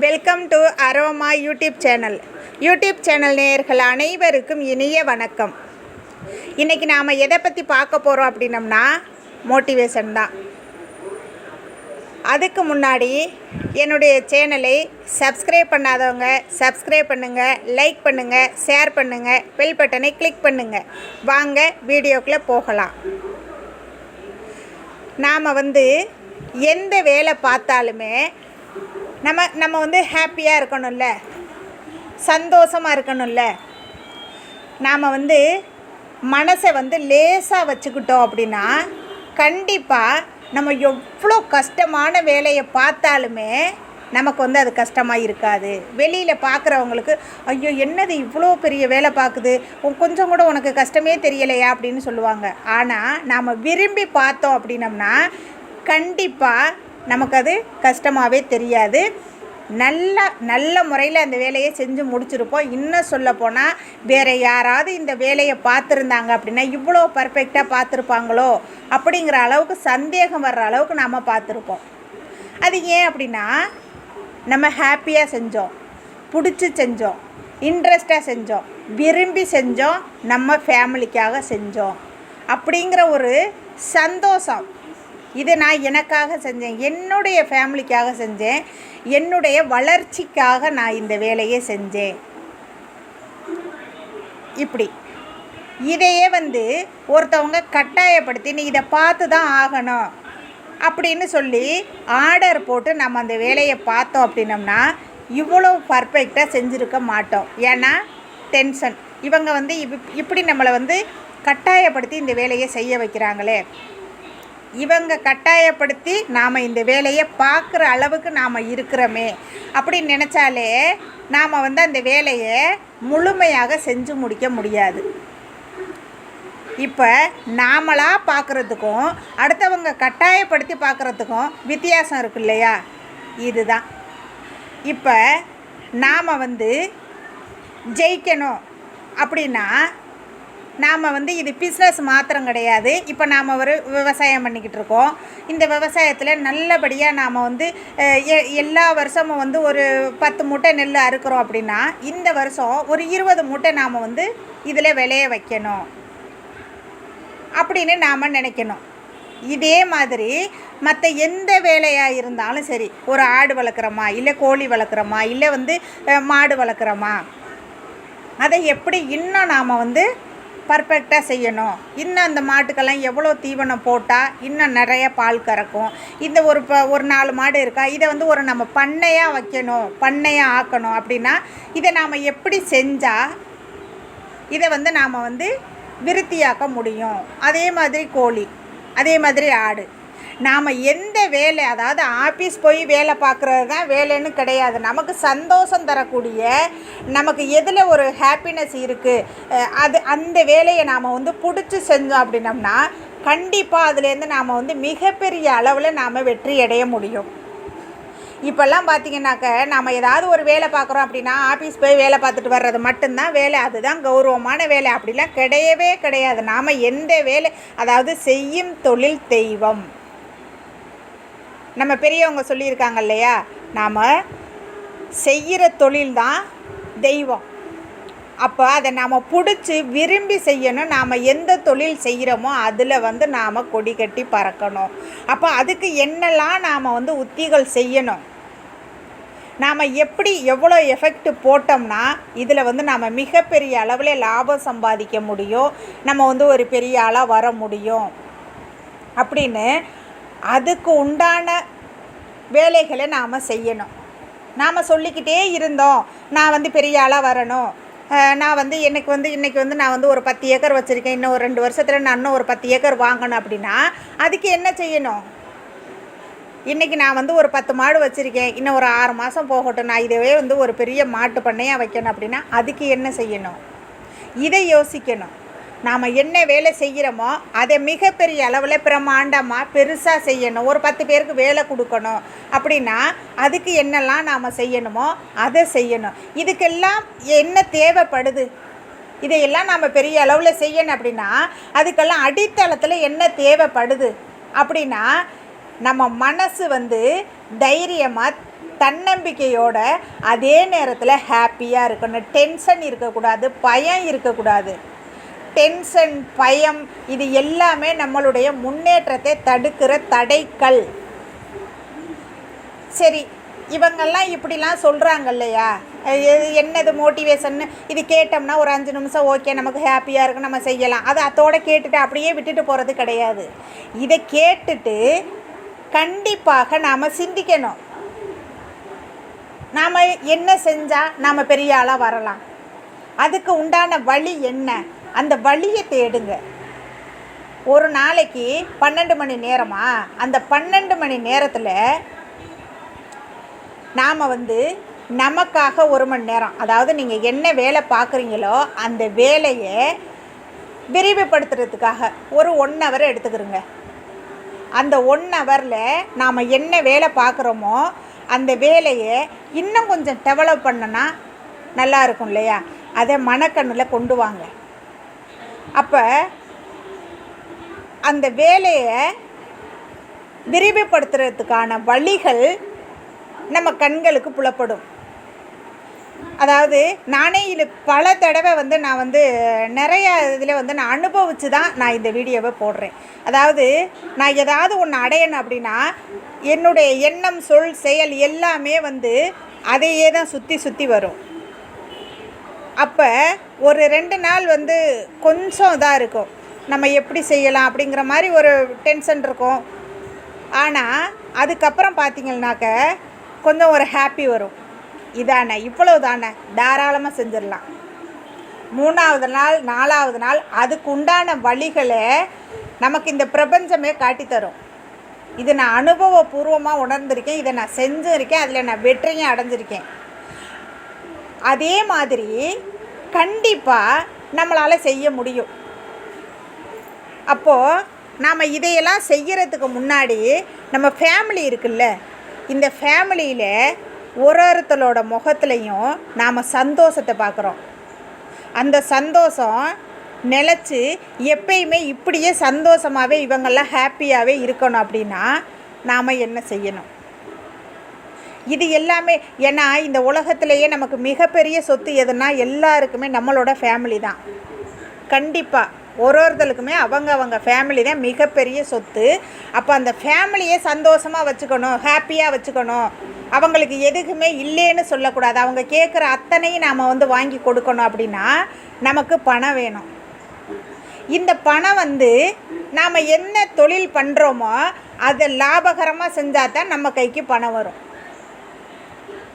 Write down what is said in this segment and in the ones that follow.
Welcome to Aroma YouTube channel YouTube channel நேயர்கள் அனைவருக்கும் இனிய வணக்கம். இன்றைக்கி நாம் எதை பற்றி பார்க்க போகிறோம் அப்படின்னம்னா மோட்டிவேஷன் தான். அதுக்கு முன்னாடி என்னுடைய சேனலை சப்ஸ்கிரைப் பண்ணாதவங்க சப்ஸ்கிரைப் பண்ணுங்கள் லைக் பண்ணுங்கள் ஷேர் பண்ணுங்கள் பெல் பட்டனை கிளிக் பண்ணுங்கள் வாங்க வீடியோக்குள்ளே போகலாம். நாம் வந்து எந்த வேலை பார்த்தாலுமே நம்ம நம்ம வந்து ஹாப்பியாக இருக்கணும்ல. சந்தோஷமாக இருக்கணும்ல. நாம் வந்து மனசை வந்து லேசாக வச்சுக்கிட்டோம் அப்படின்னா கண்டிப்பாக நம்ம எவ்வளோ கஷ்டமான வேலையை பார்த்தாலுமே நமக்கு வந்து அது கஷ்டமாக இருக்காது. வெளியில் பார்க்குறவங்களுக்கு ஐயோ என்னது இவ்வளோ பெரிய வேலை பார்க்குது? கொஞ்சம் கூட உனக்கு கஷ்டமே தெரியலையா? அப்படின்னு சொல்லுவாங்க. ஆனால் நாம் விரும்பி பார்த்தோம் அப்படின்னம்னா கண்டிப்பாக நமக்கு அது கஷ்டமாகவே தெரியாது. நல்ல நல்ல முறையில் அந்த வேலையை செஞ்சு முடிச்சிருப்போம். இன்னும் சொல்ல போனால் வேறு யாராவது இந்த வேலையை பார்த்துருந்தாங்க அப்படின்னா இவ்வளோ பர்ஃபெக்டாக பார்த்துருப்பாங்களோ அப்படிங்கிற அளவுக்கு சந்தேகம் வர்ற அளவுக்கு நாம் பார்த்துருப்போம். அது ஏன் அப்படின்னா நம்ம ஹாப்பியாக செஞ்சோம். பிடிச்சி செஞ்சோம். இன்ட்ரெஸ்டாக செஞ்சோம். விரும்பி செஞ்சோம். நம்ம ஃபேமிலிக்காக செஞ்சோம். அப்படிங்கிற ஒரு சந்தோஷம். இது நான் எனக்காக செஞ்சேன். என்னுடைய ஃபேமிலிக்காக செஞ்சேன். என்னுடைய வளர்ச்சிக்காக நான் இந்த வேலையை செஞ்சேன். இப்படி. இதையே வந்து ஒருத்தவங்க கட்டாயப்படுத்தி நீ இதை பார்த்து தான் ஆகணும் அப்படின்னு சொல்லி ஆர்டர் போட்டு நம்ம அந்த வேலையை பார்த்தோம் அப்படின்னம்னா இவ்வளோ பர்ஃபெக்டாக செஞ்சுருக்க மாட்டோம். ஏன்னா டென்ஷன். இவங்க வந்து இப் இப்படி நம்மளை வந்து கட்டாயப்படுத்தி இந்த வேலையை செய்ய வைக்கிறாங்களே. இவங்க கட்டாயப்படுத்தி நாம் இந்த வேலையை பார்க்குற அளவுக்கு நாம் இருக்கிறோமே. அப்படின்னு நினச்சாலே நாம் வந்து அந்த வேலையை முழுமையாக செஞ்சு முடிக்க முடியாது. இப்போ நாமளாக பார்க்குறதுக்கும் அடுத்தவங்க கட்டாயப்படுத்தி பார்க்குறதுக்கும் வித்தியாசம் இருக்கு இல்லையா? இதுதான். இப்போ நாம் வந்து ஜெயிக்கணும் அப்படின்னா நாம் வந்து இது பிஸ்னஸ் மாத்திரம் கிடையாது. இப்போ நாம் ஒரு விவசாயம் பண்ணிக்கிட்டு இருக்கோம். இந்த விவசாயத்தில் நல்லபடியாக நாம் வந்து எ- எல்லா வருஷமும் வந்து ஒரு பத்து மூட்டை நெல் அறுக்கிறோம் அப்படின்னா இந்த வருஷம் ஒரு இருபது மூட்டை நாம் வந்து இதில் விளைய வைக்கணும். அப்படின்னு நாம் நினைக்கணும். இதே மாதிரி மற்ற எந்த வேலையாக இருந்தாலும் சரி ஒரு ஆடு வளர்க்குறோமா இல்லை கோழி வளர்க்குறோமா இல்லை வந்து மாடு வளர்க்குறோமா அதை எப்படி இன்னும் நாம் வந்து பர்ஃபெக்டாக செய்யணும். இன்னும் அந்த மாட்டுக்கெல்லாம் எவ்வளோ தீவனம் போட்டால் இன்னும் நிறைய பால் கறக்கும். இந்த ஒரு ப ஒரு நாலு மாடு இருக்கா இதை வந்து ஒரு நம்ம பண்ணையாக வைக்கணும் பண்ணையாக ஆக்கணும் அப்படின்னா இதை நாம் எப்படி செஞ்சால் இதை வந்து நாம் வந்து விருத்தியாக்க முடியும். அதே மாதிரி கோழி அதே மாதிரி ஆடு. நாம் எந்த வேலை அதாவது ஆஃபீஸ் போய் வேலை பார்க்குறது தான் வேலைன்னு கிடையாது. நமக்கு சந்தோஷம் தரக்கூடிய நமக்கு எதில் ஒரு ஹாப்பினஸ் இருக்குது அது அந்த வேலையை நாம் வந்து பிடிச்சி செஞ்சோம் அப்படின்னம்னா கண்டிப்பாக அதுலேருந்து நாம் வந்து மிகப்பெரிய அளவில் நாம் வெற்றி அடைய முடியும். இப்போல்லாம் பார்த்தீங்கன்னாக்க நம்ம ஏதாவது ஒரு வேலை பார்க்குறோம் அப்படின்னா ஆஃபீஸ் போய் வேலை பார்த்துட்டு வர்றது மட்டும்தான் வேலை அதுதான் கௌரவமான வேலை. அப்படிலாம் கிடையவே கிடையாது. நாம் எந்த வேலை அதாவது செய்யும் தொழில் தெய்வம். நம்ம பெரியவங்க சொல்லியிருக்காங்க இல்லையா? நாம் செய்கிற தொழில் தான் தெய்வம். அப்போ அதை நாம் பிடிச்சி விரும்பி செய்யணும். நாம் எந்த தொழில் செய்கிறோமோ அதில் வந்து நாம் கொடி கட்டி பறக்கணும். அப்போ அதுக்கு என்னெல்லாம் நாம் வந்து உத்திகள் செய்யணும்? நாம் எப்படி எவ்வளோ எஃபெக்ட் போட்டோம்னா இதில் வந்து நாம் மிகப்பெரிய அளவில் லாபம் சம்பாதிக்க முடியும். நம்ம வந்து ஒரு பெரிய ஆளாக வர முடியும். அப்படின்னு அதுக்கு உண்டான வேலைகளை நாம் செய்யணும். நாம் சொல்லிக்கிட்டே இருந்தோம் நான் வந்து பெரிய ஆளாக வரணும். நான் வந்து எனக்கு வந்து இன்றைக்கி வந்து நான் வந்து ஒரு பத்து ஏக்கர் வச்சுருக்கேன். இன்னும் ஒரு ரெண்டு வருஷத்தில் நான் இன்னும் ஒரு பத்து ஏக்கர் வாங்கணும் அப்படின்னா அதுக்கு என்ன செய்யணும்? இன்றைக்கி நான் வந்து ஒரு பத்து மாடு வச்சுருக்கேன். இன்னும் ஒரு ஆறு மாதம் போகட்டும். நான் இதவே வந்து ஒரு பெரிய மாட்டு பண்ணையாக வைக்கணும் அப்படின்னா அதுக்கு என்ன செய்யணும்? இதை யோசிக்கணும். நாம் என்ன வேலை செய்கிறோமோ அதை மிகப்பெரிய அளவில் பிரமாண்டமாக பெருசாக செய்யணும். ஒரு பத்து பேருக்கு வேலை கொடுக்கணும் அப்படின்னா அதுக்கு என்னெல்லாம் நாம் செய்யணுமோ அதை செய்யணும். இதுக்கெல்லாம் என்ன தேவைப்படுது? இதையெல்லாம் நாம் பெரிய அளவில் செய்யணும் அப்படின்னா அதுக்கெல்லாம் அடித்தளத்தில் என்ன தேவைப்படுது? அப்படின்னா நம்ம மனசு வந்து தைரியமாக தன்னம்பிக்கையோட அதே நேரத்தில் ஹாப்பியாக இருக்கணும். டென்ஷன் இருக்கக்கூடாது பயம் இருக்கக்கூடாது. டென்ஷன் பயம் இது எல்லாமே நம்மளுடைய முன்னேற்றத்தை தடுக்கிற தடைக்கல் சரி இவங்கெல்லாம் இப்படிலாம் சொல்கிறாங்க இல்லையா? இது என்னது மோட்டிவேஷன்னு இது கேட்டோம்னா ஒரு அஞ்சு நிமிஷம் ஓகே நமக்கு ஹாப்பியாக இருக்கும் நம்ம செய்யலாம். அது அதோட கேட்டுட்டு அப்படியே விட்டுட்டு போகிறது கிடையாது. இதை கேட்டுட்டு கண்டிப்பாக நாம் சிந்திக்கணும். நாம் என்ன செஞ்சால் நாம் பெரிய ஆளாக வரலாம். அதுக்கு உண்டான வழி என்ன? அந்த வழியை தேடுங்க. ஒரு நாளைக்கு பன்னெண்டு மணி நேரமா? அந்த பன்னெண்டு மணி நேரத்தில் நாம் வந்து நமக்காக ஒரு மணி நேரம் அதாவது நீங்கள் என்ன வேலை பார்க்குறீங்களோ அந்த வேலையை விரிவுபடுத்துறதுக்காக ஒரு ஒன் ஹவர் எடுத்துக்கிறோங்க அந்த ஒன் ஹவரில் நாம் என்ன வேலை பார்க்குறோமோ அந்த வேலையை இன்னும் கொஞ்சம் டெவலப் பண்ணனா நல்லா இருக்கும் இல்லையா? அதை மனக்கண்ணில் கொண்டு வாங்க. அப்போ அந்த வேலையை விரிவுபடுத்துறதுக்கான வழிகள் நம்ம கண்களுக்கு புலப்படும். அதாவது நானே இது பல தடவை வந்து நான் வந்து நிறைய இதில் வந்து நான் அனுபவித்து தான் நான் இந்த வீடியோவை போடுறேன். அதாவது நான் ஏதாவது ஒன்று அடையணும் அப்படின்னா என்னுடைய எண்ணம் சொல் செயல் எல்லாமே வந்து அதையே தான் சுற்றி சுற்றி வரும். அப்போ ஒரு ரெண்டு நாள் வந்து கொஞ்சம் இதாக இருக்கும். நம்ம எப்படி செய்யலாம் அப்படிங்கிற மாதிரி ஒரு டென்ஷன் இருக்கும். ஆனால் அதுக்கப்புறம் பார்த்தீங்கன்னாக்க கொஞ்சம் ஒரு ஹாப்பி வரும். இதானே இவ்வளவு தானே தாராளமாக செஞ்சிடலாம். மூணாவது நாள் நாலாவது நாள் அதுக்கு உண்டான வழிகளை நமக்கு இந்த பிரபஞ்சமே காட்டித்தரும் இது நான் அனுபவபூர்வமாக உணர்ந்திருக்கேன் இதை நான் செஞ்சுருக்கேன் அதில் நான் வெற்றியும் அடைஞ்சிருக்கேன். அதே மாதிரி கண்டிப்பாக நம்மளால் செய்ய முடியும். அப்போது நாம் இதையெல்லாம் செய்கிறதுக்கு முன்னாடி நம்ம ஃபேமிலி இருக்குல்ல இந்த ஃபேமிலியில் ஒரு ஒருத்தரோட முகத்துலையும் நாம் சந்தோஷத்தை பார்க்குறோம். அந்த சந்தோஷம் நிலச்சி எப்பயுமே இப்படியே சந்தோஷமாகவே இவங்கெல்லாம் ஹாப்பியாகவே இருக்கணும் அப்படின்னா நாம் என்ன செய்யணும்? இது எல்லாமே ஏன்னா இந்த உலகத்திலேயே நமக்கு மிகப்பெரிய சொத்து எதுனா எல்லாருக்குமே நம்மளோட ஃபேமிலி தான். கண்டிப்பாக ஒரு ஒருத்தருக்குமே அவங்க அவங்க ஃபேமிலி தான் மிகப்பெரிய சொத்து. அப்போ அந்த ஃபேமிலியை சந்தோஷமாக வச்சுக்கணும் ஹாப்பியாக வச்சுக்கணும். அவங்களுக்கு எதுக்குமே இல்லைன்னு சொல்லக்கூடாது. அவங்க கேட்குற அத்தனையும் நாம் வந்து வாங்கி கொடுக்கணும் அப்படின்னா நமக்கு பணம் வேணும். இந்த பணம் வந்து நாம் என்ன தொழில் பண்ணுறோமோ அதை லாபகரமாக செஞ்சால் தான் நம்ம கைக்கு பணம் வரும்.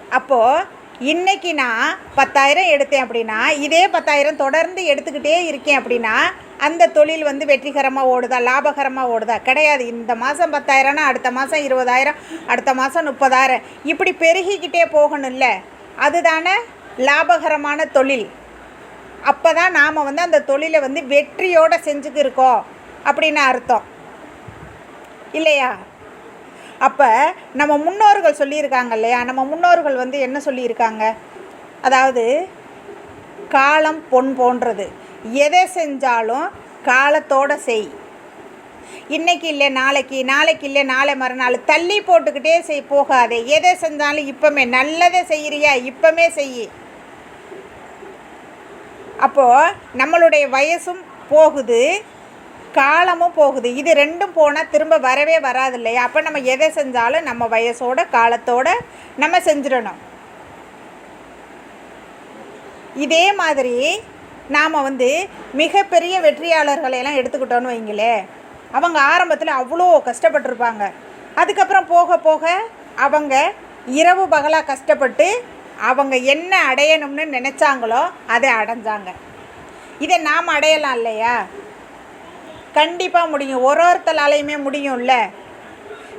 அப்போது இன்றைக்கி நான் பத்தாயிரம் எடுத்தேன் அப்படின்னா இதே பத்தாயிரம் தொடர்ந்து எடுத்துக்கிட்டே இருக்கேன் அப்படின்னா அந்த தொழில் வந்து வெற்றிகரமாக ஓடுதா லாபகரமாக ஓடுதா? கிடையாது. இந்த மாதம் பத்தாயிரம்னா அடுத்த மாதம் இருபதாயிரம் அடுத்த மாதம் முப்பதாயிரம். இப்படி பெருகிக்கிட்டே போகணும்ல. அதுதானே லாபகரமான தொழில். அப்போ தான் நாம் வந்து அந்த தொழிலை வந்து வெற்றியோடு செஞ்சுக்கு இருக்கோம் அப்படின்னு அர்த்தம். இல்லையா? அப்போ நம்ம முன்னோர்கள் சொல்லியிருக்காங்க இல்லையா? நம்ம முன்னோர்கள் வந்து என்ன சொல்லியிருக்காங்க? அதாவது காலம் பொன் போன்றது. எதை செஞ்சாலும் காலத்தோடு செய். இன்னைக்கு இல்லை நாளைக்கு. நாளைக்கு இல்லை நாளை மறுநாள். தள்ளி போட்டுக்கிட்டே செய் போகாதே. எதை செஞ்சாலும் இப்போமே. நல்லதை செய்கிறியா இப்போமே செய் அப்போது நம்மளுடைய வயசும் போகுது. காலமும் போகுது. இது ரெண்டும் போனால் திரும்ப வரவே வராது இல்லையா அப்போ நம்ம எதை செஞ்சாலும் நம்ம வயசோட காலத்தோட நம்ம செஞ்சிடணும். இதே மாதிரி நாம் வந்து மிகப்பெரிய வெற்றியாளர்களை எல்லாம் எடுத்துக்கிட்டோன்னு வைங்களே அவங்க ஆரம்பத்தில் அவ்வளோ கஷ்டப்பட்டிருப்பாங்க. அதுக்கப்புறம் போக போக அவங்க இரவு பகலாக கஷ்டப்பட்டு அவங்க என்ன அடையணும்னு நினச்சாங்களோ அதை அடைஞ்சாங்க. இதை நாம் அடையலாம் இல்லையா? கண்டிப்பாக முடியும். ஒரு ஒருத்தலாலையுமே முடியும்ல?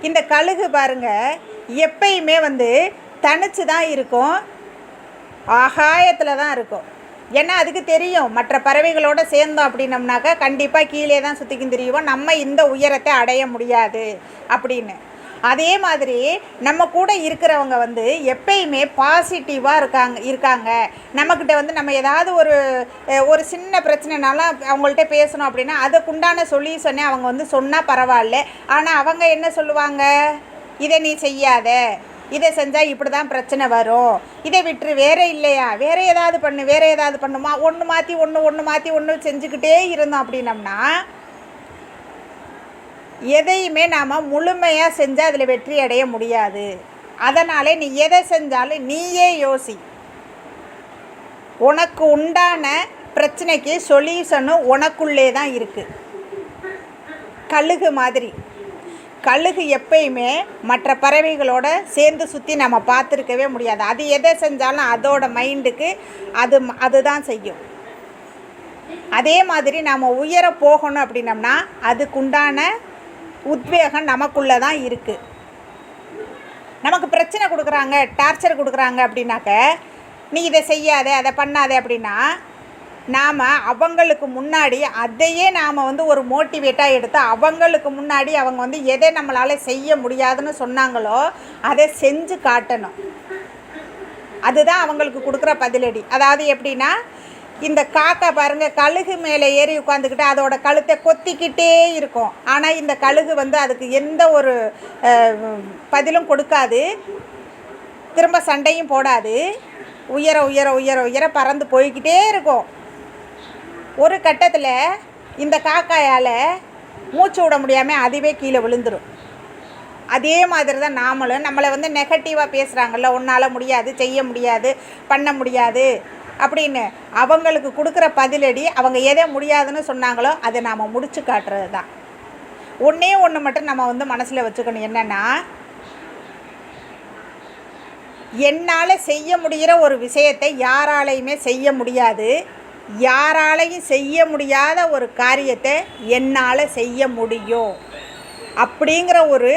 இந்த கழுகு பாருங்க எப்பயுமே வந்து தனிச்சு தான் இருக்கும். ஆகாயத்தில் தான் இருக்கும். ஏன்னா அதுக்கு தெரியும். மற்ற பறவைகளோட சேர்ந்தோம் அப்படின்னம்னாக்கா கண்டிப்பாக கீழே தான் சுற்றிக்கும் தெரியும் நம்ம இந்த உயரத்தை அடைய முடியாது அப்படின்னு. அதே மாதிரி நம்ம கூட இருக்கிறவங்க வந்து எப்பயுமே பாசிட்டிவாக இருக்காங்க இருக்காங்க. நம்மக்கிட்ட வந்து நம்ம ஏதாவது ஒரு ஒரு சின்ன பிரச்சனைனாலும் அவங்கள்ட்ட பேசணும் அப்படின்னா அதுக்குண்டான சொல்யூஷனே அவங்க வந்து சொன்னால் பரவாயில்ல. ஆனால் அவங்க என்ன சொல்லுவாங்க? இதை நீ செய்யாத. இதை செஞ்சால் இப்படி தான் பிரச்சனை வரும். இதை விட்டுரு. வேறு இல்லையா? வேறு ஏதாவது பண்ணு. வேறு ஏதாவது பண்ணுமா? ஒன்று மாற்றி ஒன்று ஒன்று மாற்றி ஒன்று செஞ்சுக்கிட்டே இருந்தோம் அப்படின்னம்னா எதையுமே நாம் முழுமையாக செஞ்சால் அதில் வெற்றி அடைய முடியாது. அதனாலே நீ எதை செஞ்சாலும் நீயே யோசி. உனக்கு உண்டான பிரச்சனைக்கு சொல்யூஷனும் உனக்குள்ளே தான் இருக்குது கழுகு மாதிரி. கழுகு எப்பயுமே மற்ற பறவைகளோட சேர்ந்து சுற்றி நம்ம பார்த்துருக்கவே முடியாது. அது எதை செஞ்சாலும் அதோட மைண்டுக்கு அது அதுதான் செய்யும். அதே மாதிரி நாம் உயர போகணும் அப்படின்னம்னா அதுக்குண்டான உத்வேகம் நமக்குள்ளே தான் இருக்குது நமக்கு பிரச்சனை கொடுக்குறாங்க டார்ச்சர் கொடுக்குறாங்க அப்படின்னாக்க நீ இதை செய்யாத அதை பண்ணாத அப்படின்னா நாம் அவங்களுக்கு முன்னாடி அதையே நாம் வந்து ஒரு மோட்டிவேட்டாக எடுத்து அவங்களுக்கு முன்னாடி அவங்க வந்து எதை நம்மளால் செய்ய முடியாதுன்னு சொன்னாங்களோ அதை செஞ்சு காட்டணும். அதுதான் அவங்களுக்கு கொடுக்குற பதிலடி. அதாவது எப்படின்னா இந்த காக்கா பாருங்கள் கழுகு மேலே ஏறி உட்காந்துக்கிட்டு அதோட கழுத்தை கொத்திக்கிட்டே இருக்கும். ஆனால் இந்த கழுகு வந்து அதுக்கு எந்த ஒரு பதிலும் கொடுக்காது. திரும்ப சண்டையும் போடாது. உயர உயர உயர உயர பறந்து போய்கிட்டே இருக்கும். ஒரு கட்டத்தில் இந்த காக்காயால் மூச்சு விட முடியாமல் அதுவே கீழே விழுந்துடும் அதே மாதிரி தான் நாமளும் நம்மளை வந்து நெகட்டிவாக பேசுகிறாங்கல்ல உன்னால் முடியாது செய்ய முடியாது பண்ண முடியாது. அப்படின்னு அவங்களுக்கு கொடுக்குற பதிலடி அவங்க எதை முடியாதுன்னு சொன்னாங்களோ அதை நாம் முடிச்சு காட்டுறது தான். ஒன்றே ஒன்று மட்டும் நம்ம வந்து மனசில் வச்சுக்கணும். என்னென்னா என்னால் செய்ய முடிகிற ஒரு விஷயத்தை யாராலையுமே செய்ய முடியாது. யாராலையும் செய்ய முடியாத ஒரு காரியத்தை என்னால் செய்ய முடியும். அப்படிங்கிற ஒரு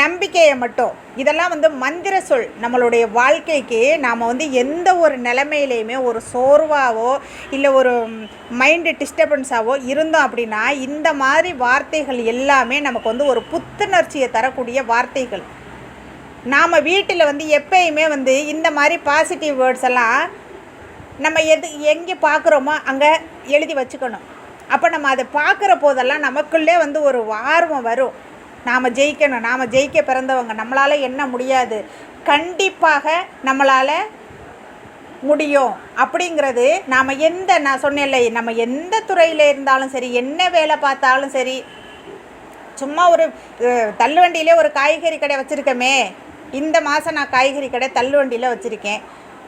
நம்பிக்கையை மட்டும். இதெல்லாம் வந்து மந்திர சொல். நம்மளுடைய வாழ்க்கைக்கு நாம் வந்து எந்த ஒரு நிலைமையிலையுமே ஒரு சோர்வாவோ இல்லை ஒரு மைண்டு டிஸ்டர்பன்ஸாவோ இருந்தோம் அப்படின்னா இந்த மாதிரி வார்த்தைகள் எல்லாமே நமக்கு வந்து ஒரு புத்துணர்ச்சியை தரக்கூடிய வார்த்தைகள். நாம் வீட்டில் வந்து எப்பயுமே வந்து இந்த மாதிரி பாசிட்டிவ் வேர்ட்ஸ் எல்லாம் நம்ம எது எங்கே பார்க்குறோமோ அங்கே எழுதி வச்சுக்கணும். அப்போ நம்ம அதை பார்க்குற போதெல்லாம் நமக்குள்ளே வந்து ஒரு ஆர்வம் வரும். நாம் ஜெயிக்கணும் நாம் ஜெயிக்க பிறந்தவங்க நம்மளால் என்ன முடியாது? கண்டிப்பாக நம்மளால் முடியும். அப்படிங்கிறது நாம் எந்த நான் சொன்னேன்ல நம்ம எந்த துறையில் இருந்தாலும் சரி என்ன வேலை பார்த்தாலும் சரி சும்மா ஒரு தள்ளுவண்டியிலே ஒரு காய்கறி கடை வச்சுருக்கமே. இந்த மாதம் நான் காய்கறி கடை தள்ளுவண்டியில் வச்சுருக்கேன்.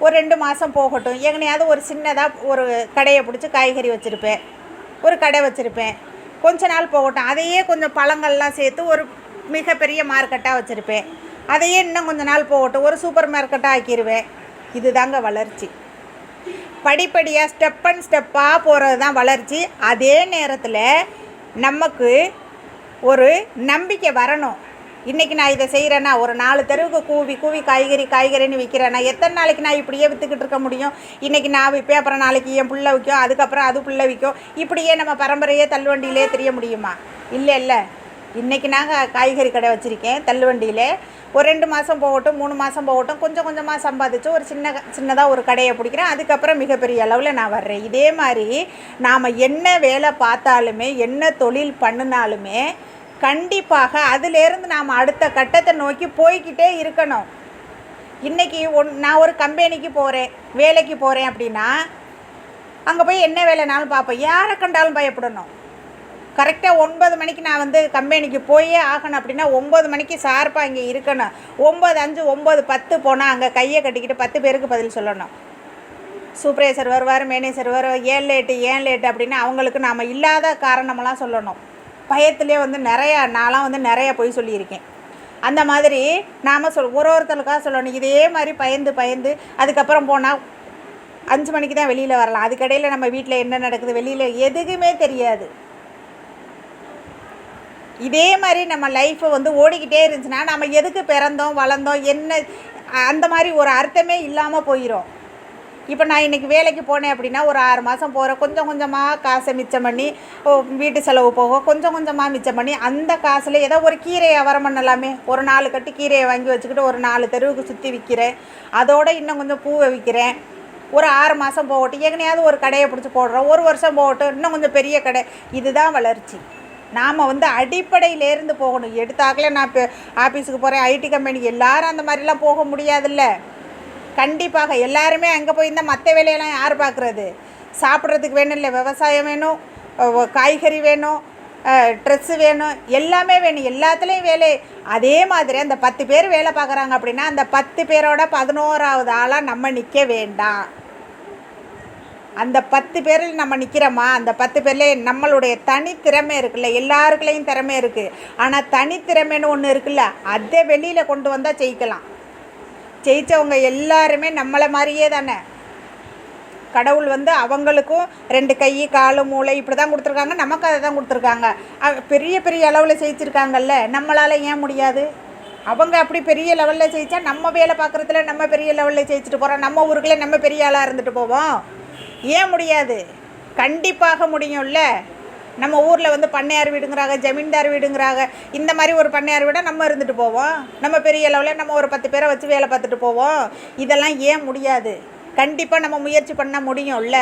ஒரு ரெண்டு மாதம் போகட்டும். எங்கனையாவது ஒரு சின்னதாக ஒரு கடையை பிடிச்சி காய்கறி வச்சுருப்பேன். ஒரு கடை வச்சுருப்பேன். கொஞ்ச நாள் போகட்டும். அதையே கொஞ்சம் பழங்கள்லாம் சேர்த்து ஒரு மிகப்பெரிய மார்க்கெட்டாக வச்சுருப்பேன். அதையே இன்னும் கொஞ்ச நாள் போகட்டும். ஒரு சூப்பர் மார்க்கெட்டாக ஆக்கிடுவேன் இதுதாங்க வளர்ச்சி. படிப்படியாக ஸ்டெப் அண்ட் ஸ்டெப்பாக போகிறது தான் வளர்ச்சி. அதே நேரத்தில் நமக்கு ஒரு நம்பிக்கை வரணும். இன்றைக்கி நான் இதை செய்கிறேன்னா ஒரு நாலு தெருவுக்கு கூவி கூவி காய்கறி காய்கறின்னு விற்கிறேன்னா எத்தனை நாளைக்கு நான் இப்படியே விற்றுக்கிட்டு இருக்க முடியும்? இன்றைக்கி நான் விற்பேன் அப்புறம் நாளைக்கு என் புள்ள விற்கும் அதுக்கப்புறம் அது புள்ள விற்கும் இப்படியே நம்ம பரம்பரையே தள்ளுவண்டியிலே தெரிய முடியுமா? இல்லை இல்லை. இன்றைக்கி நாங்கள் காய்கறி கடை வச்சுருக்கேன் தள்ளுவண்டியில். ஒரு ரெண்டு மாதம் போகட்டும் மூணு மாதம் போகட்டும் கொஞ்சம் கொஞ்சமாக சம்பாதிச்சு ஒரு சின்ன சின்னதாக ஒரு கடையை பிடிக்கிறேன். அதுக்கப்புறம் மிகப்பெரிய அளவில் நான் வர்றேன். இதே மாதிரி நாம் என்ன வேலை பார்த்தாலுமே என்ன தொழில் பண்ணினாலுமே கண்டிப்பாக அதிலேருந்து நாம் அடுத்த கட்டத்தை நோக்கி போய்கிட்டே இருக்கணும். இன்றைக்கி ஒன் நான் ஒரு கம்பெனிக்கு போகிறேன் வேலைக்கு போகிறேன் அப்படின்னா அங்கே போய் என்ன வேலைனாலும் பார்ப்பேன் யாரை கண்டாலும் பயப்படணும். கரெக்டாக ஒன்பது மணிக்கு நான் வந்து கம்பெனிக்கு போயே ஆகணும் அப்படின்னா ஒம்பது மணிக்கு சார்பாக இங்கே இருக்கணும். ஒம்பது அஞ்சு ஒம்பது பத்து போனால் அங்கே கையை கட்டிக்கிட்டு பத்து பேருக்கு பதில் சொல்லணும். சூப்பர்வைசர் வருவார் மேனேஜர் வருவார் ஏன் லேட்டு ஏன் லேட்டு அப்படின்னு அவங்களுக்கு நாம் இல்லாத காரணமெல்லாம் சொல்லணும். பயத்திலே வந்து நிறையா நான்லாம் வந்து நிறையா பொய் சொல்லியிருக்கேன். அந்த மாதிரி நாம் சொல் ஒரு ஒருத்தருக்காக சொல்லணும். இதே மாதிரி பயந்து பயந்து அதுக்கப்புறம் போனால் அஞ்சு மணிக்கு தான் வெளியில் வரலாம். அதுக்கடையில் நம்ம வீட்டில் என்ன நடக்குது? வெளியில் எதுக்குமே தெரியாது. இதே மாதிரி நம்ம லைஃப்பை வந்து ஓடிக்கிட்டே இருந்துச்சுன்னா நம்ம எதுக்கு பிறந்தோம் வளர்ந்தோம் என்ன அந்த மாதிரி ஒரு அர்த்தமே இல்லாமல் போயிடும் இப்போ நான் இன்றைக்கி வேலைக்கு போனேன் அப்படின்னா ஒரு ஆறு மாதம் போகிறேன் கொஞ்சம் கொஞ்சமாக காசை மிச்சம் பண்ணி வீட்டு செலவு போக கொஞ்சம் கொஞ்சமாக மிச்சம் பண்ணி அந்த காசில் ஏதோ ஒரு கீரையை வியாபாரம் பண்ணலாமே. ஒரு நாலு கட்டு கீரையை வாங்கி வச்சுக்கிட்டு ஒரு நாலு தெருவுக்கு சுற்றி விற்கிறேன் அதோட இன்னும் கொஞ்சம் பூவை விற்கிறேன் ஒரு ஆறு மாதம் போகட்டும். எங்கனையாவது ஒரு கடையை பிடிச்சி போடுறோம். ஒரு வருஷம் போகட்டும். இன்னும் கொஞ்சம் பெரிய கடை. இதுதான் வளர்ச்சி. நாம் வந்து அடிப்படையிலேருந்து போகணும். எடுத்தாக்கலே நான் இப்போ ஆஃபீஸுக்கு போகிறேன் ஐடி கம்பெனி எல்லாரும் அந்த மாதிரிலாம் போக முடியாதுல்ல. கண்டிப்பாக எல்லாருமே அங்கே போயிருந்தால் மற்ற வேலையெல்லாம் யார் பார்க்குறது சாப்பிட்றதுக்கு வேணும் இல்லை விவசாயம் வேணும் காய்கறி வேணும் ட்ரெஸ்ஸு வேணும் எல்லாமே வேணும். எல்லாத்துலேயும் வேலை. அதே மாதிரி அந்த பத்து பேர் வேலை பார்க்குறாங்க அப்படின்னா அந்த பத்து பேரோட பதினோராவது ஆளாக நம்ம நிற்க வேண்டாம். அந்த பத்து பேரில் நம்ம நிற்கிறோமா அந்த பத்து பேரில் நம்மளுடைய தனித்திறமை இருக்குல்ல எல்லாருக்குள்ளேயும் திறமை இருக்குது ஆனால் தனித்திறமைன்னு ஒன்று இருக்குல்ல அதை வெளியில் கொண்டு வந்தால் ஜெயிக்கலாம். ஜெயித்தவங்க எல்லாருமே நம்மளை மாதிரியே தானே? கடவுள் வந்து அவங்களுக்கும் ரெண்டு கை காலு மூளை இப்படி தான் கொடுத்துருக்காங்க. நமக்கு அதை தான் கொடுத்துருக்காங்க. அவ- பெரிய பெரிய அளவில் ஜெயிச்சிருக்காங்கல்ல? நம்மளால் ஏன் முடியாது? அவங்க அப்படி பெரிய லெவலில் ஜெயித்தா நம்ம வேலை பார்க்குறதுல நம்ம பெரிய லெவலில் ஜெயிச்சுட்டு போகிறோம் நம்ம ஊருக்குள்ளே நம்ம பெரிய ஆளாக இருந்துட்டு போவோம். ஏன் முடியாது? கண்டிப்பாக முடியும்ல? நம்ம ஊரில் வந்து பண்ணையார் வீடுங்கிறாங்க ஜமீன்தார் வீடுங்கிறாங்க இந்த மாதிரி ஒரு பண்ணையார் வீடாக நம்ம இருந்துட்டு போவோம். நம்ம பெரிய லெவலில் நம்ம ஒரு பத்து பேரை வச்சு வேலை பார்த்துட்டு போவோம். இதெல்லாம் ஏன் முடியாது? கண்டிப்பாக நம்ம முயற்சி பண்ண முடியும்ல.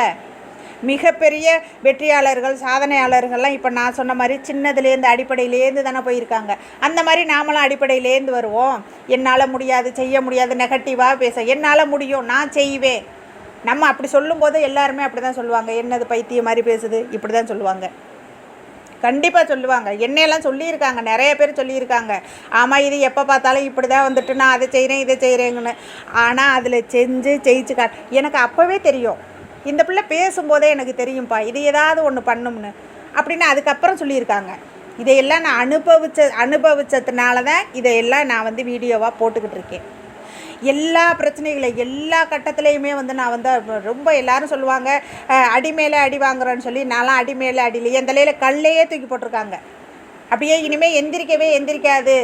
மிகப்பெரிய வெற்றியாளர்கள் சாதனையாளர்கள்லாம் இப்போ நான் சொன்ன மாதிரி சின்னதுலேருந்து அடிப்படையிலேருந்து தானே போயிருக்காங்க. அந்த மாதிரி நாமளும் அடிப்படையிலேருந்து வருவோம். என்னால் முடியாது செய்ய முடியாது நெகட்டிவாக பேச. என்னால் முடியும் நான் செய்வேன். நம்ம அப்படி சொல்லும்போது எல்லாருமே அப்படி தான் சொல்லுவாங்க. என்னது பைத்தியம் மாதிரி பேசுது? இப்படி தான் சொல்லுவாங்க. கண்டிப்பாக சொல்லுவாங்க. என்னையெல்லாம் சொல்லியிருக்காங்க. நிறைய பேர் சொல்லியிருக்காங்க. ஆமாம் இது எப்போ பார்த்தாலும் இப்படி தான் வந்துட்டு நான் அதை செய்கிறேன் இதை செய்கிறேங்கன்னு ஆனால் அதில் செஞ்சு ஜெயிச்சு கா எனக்கு அப்போவே தெரியும். இந்த பிள்ளை பேசும்போதே எனக்கு தெரியும்ப்பா இது ஏதாவது ஒன்று பண்ணும்னு. அப்படின்னு அதுக்கப்புறம் சொல்லியிருக்காங்க. இதையெல்லாம் நான் அனுபவிச்ச அனுபவிச்சதுனால தான் இதையெல்லாம் நான் வந்து வீடியோவாக போட்டுக்கிட்டு இருக்கேன். எல்லா பிரச்சனைகளை எல்லா கட்டத்துலேயுமே வந்து நான் வந்து ரொம்ப எல்லாரும் சொல்லுவாங்க அடி மேலே அடி வாங்குறேன்னு சொல்லி நான்லாம் அடி மேலே அடியில் என் தலையில் கல்லையே தூக்கி போட்டிருக்காங்க. அப்படியே இனிமேல் எந்திரிக்கவே எந்திரிக்காது.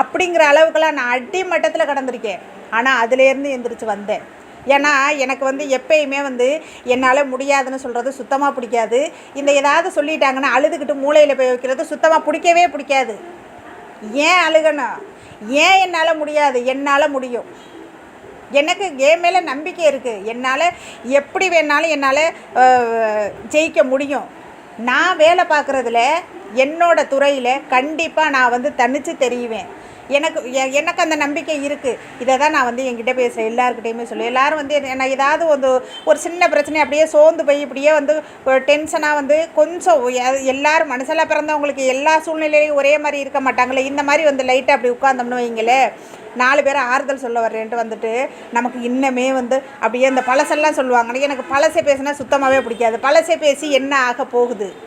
அப்படிங்கிற அளவுக்கெல்லாம் நான் அடி மட்டத்தில் கடந்திருக்கேன். ஆனால் அதுலேருந்து எந்திரிச்சு வந்தேன். ஏன்னா எனக்கு வந்து எப்பயுமே வந்து என்னால் முடியாதுன்னு சொல்கிறது சுத்தமாக பிடிக்காது. இந்த ஏதாவது சொல்லிட்டாங்கன்னா அழுதுகிட்டு மூளையில் போய் வைக்கிறது சுத்தமாக பிடிக்கவே பிடிக்காது. ஏன் அழுகணும்? ஏன் என்னால் முடியாது? என்னால் முடியும். எனக்கு என் மேலே நம்பிக்கை இருக்குது என்னால் எப்படி வேணாலும் என்னால் ஜெயிக்க முடியும். நான் வேலை பார்க்குறதுல என்னோட துறையில் கண்டிப்பாக நான் வந்து தனித்து தெரியுவேன் எனக்கு எ- எனக்கு அந்த நம்பிக்கை இருக்குது இதை தான் நான் வந்து என்கிட்ட பேச எல்லாருக்கிட்டையுமே சொல்லுவேன். எல்லாரும் வந்து என்ன- நான் ஏதாவது வந்து ஒரு சின்ன பிரச்சனை அப்படியே சோர்ந்து போய் இப்படியே வந்து டென்ஷனாக வந்து கொஞ்சம் எல்லோரும் எல்லாரும் மனசில் பிறந்தவங்களுக்கு எல்லா சூழ்நிலையும் ஒரே மாதிரி இருக்க மாட்டாங்களே. இந்த மாதிரி வந்து லைட்டாக அப்படி உட்காந்தோம்னு வைங்களேன். நாலு பேர் ஆறுதல் சொல்ல வர்றேன்ட்டு வந்துட்டு நமக்கு இன்னமே வந்து அப்படியே இந்த பழசெல்லாம் சொல்லுவாங்க. எனக்கு பழசை பேசினா சுத்தமாகவே பிடிக்காது. பழசை பேசி என்ன ஆக போகுது?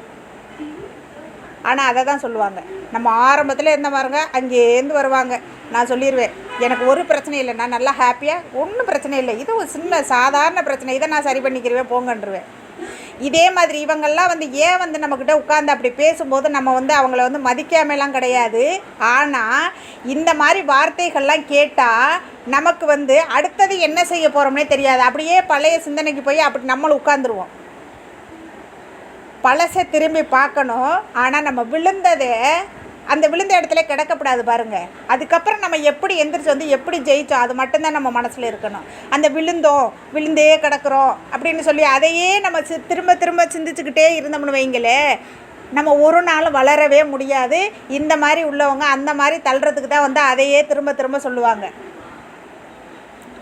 ஆனால் அதை தான் சொல்லுவாங்க. நம்ம ஆரம்பத்தில் இருந்த பாருங்க அங்கேருந்து வருவாங்க. நான் சொல்லிடுவேன் எனக்கு ஒரு பிரச்சனை இல்லை நான் நல்லா ஹாப்பியாக ஒன்றும் பிரச்சனை இல்லை. இது ஒரு சின்ன சாதாரண பிரச்சனை. இதை நான் சரி பண்ணிக்கிறவேன் போங்கன்றுவேன். இதே மாதிரி இவங்கெல்லாம் வந்து ஏன் வந்து நம்மக்கிட்ட உட்காந்து அப்படி பேசும்போது நம்ம வந்து அவங்கள வந்து மதிக்காமலாம் கிடையாது. ஆனால் இந்த மாதிரி வார்த்தைகள்லாம் கேட்டால் நமக்கு வந்து அடுத்தது என்ன செய்ய போகிறோம்னே தெரியாது. அப்படியே பழைய சிந்தனைக்கு போய் அப்படி நம்மளும் உட்காந்துருவோம் பழசை திரும்பி பார்க்கணும். ஆனால் நம்ம விழுந்ததே அந்த விழுந்த இடத்துல கிடக்கப்படாது பாருங்கள் அதுக்கப்புறம் நம்ம எப்படி எந்திரிச்சு வந்து எப்படி ஜெயித்தோம் அது மட்டும்தான் நம்ம மனசில் இருக்கணும். அந்த விழுந்தோம் விழுந்தே கிடக்குறோம் அப்படின்னு சொல்லி அதையே நம்ம சி- திரும்ப திரும்ப சிந்திச்சுக்கிட்டே இருந்தோம்னு வைங்களே நம்ம ஒரு நாள் வளரவே முடியாது. இந்த மாதிரி உள்ளவங்க அந்த மாதிரி தள்ளுறதுக்கு தான் வந்து அதையே திரும்ப திரும்ப சொல்லுவாங்க.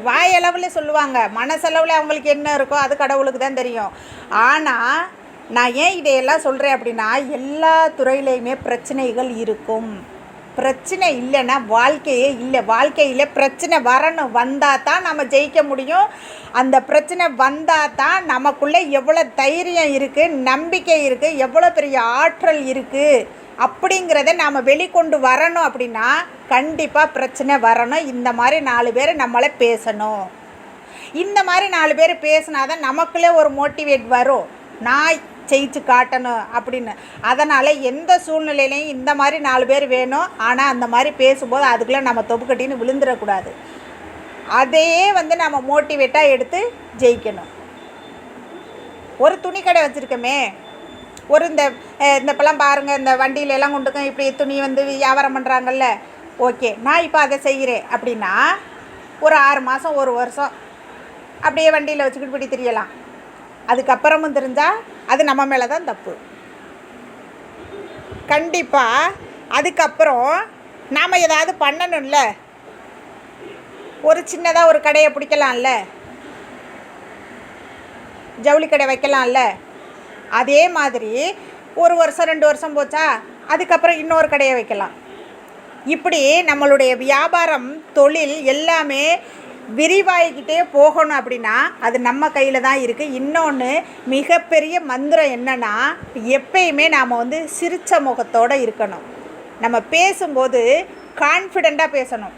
வாயளவில் சொல்லுவாங்க. மனசளவில் அவங்களுக்கு என்ன இருக்கோ அது கடவுளுக்கு தான் தெரியும். ஆனால் நான் ஏன் இதையெல்லாம் சொல்கிறேன் அப்படின்னா எல்லா துறையிலையுமே பிரச்சனைகள் இருக்கும். பிரச்சனை இல்லைன்னா வாழ்க்கையே இல்லை. வாழ்க்கையில் பிரச்சனை வரணும் வந்தால் தான் நம்ம ஜெயிக்க முடியும். அந்த பிரச்சனை வந்தால் தான் நமக்குள்ளே எவ்வளோ தைரியம் இருக்குது நம்பிக்கை இருக்குது எவ்வளோ பெரிய ஆற்றல் இருக்குது அப்படிங்கிறத நாம் வெளிக்கொண்டு வரணும் அப்படின்னா கண்டிப்பாக பிரச்சனை வரணும். இந்த மாதிரி நாலு பேர் நம்மளை பேசணும். இந்த மாதிரி நாலு பேர் பேசினா தான் நமக்குள்ளே ஒரு மோட்டிவேட் வரும். நான் ஜெயிச்சு காட்டணும் அப்படின்னு. அதனால் எந்த சூழ்நிலையிலையும் இந்த மாதிரி நாலு பேர் வேணும். ஆனால் அந்த மாதிரி பேசும்போது அதுக்குள்ளே நம்ம தொப்புக்கட்டின்னு விழுந்துடக்கூடாது. அதையே வந்து நம்ம மோட்டிவேட்டாக எடுத்து ஜெயிக்கணும். ஒரு துணி கடை வச்சுருக்கோமே. ஒரு இந்த இந்தப்பெல்லாம் இந்த இப்போலாம் பாருங்கள் இந்த வண்டியில எல்லாம் கொண்டு இப்படி துணி வந்து வியாபாரம் பண்ணுறாங்கல்ல ஓகே நான் இப்போ அதை செய்கிறேன் அப்படின்னா ஒரு ஆறு மாதம் ஒரு வருஷம் அப்படியே வண்டியில் வச்சுக்கிட்டு இப்படி தெரியலாம் அதுக்கப்புறமும் தெரிஞ்சால் அது நம்ம மேலே தான் தப்பு. கண்டிப்பாக அதுக்கப்புறம் நாம் ஏதாவது பண்ணணும்ல? ஒரு சின்னதாக ஒரு கடையை பிடிக்கலாம்ல? ஜவுளி கடை வைக்கலாம்ல? அதே மாதிரி ஒரு வருஷம் ரெண்டு வருஷம் போச்சா? அதுக்கப்புறம் இன்னொரு கடையை வைக்கலாம். இப்படி நம்மளுடைய வியாபாரம் தொழில் எல்லாமே விரிவாகிக்கிட்டே போகணும் அப்படின்னா அது நம்ம கையில் தான் இருக்குது இன்னொன்று மிகப்பெரிய மந்திரம் என்னென்னா எப்பயுமே நாம் வந்து சிரித்த முகத்தோடு இருக்கணும் நம்ம பேசும்போது கான்ஃபிடெண்ட்டாக பேசணும்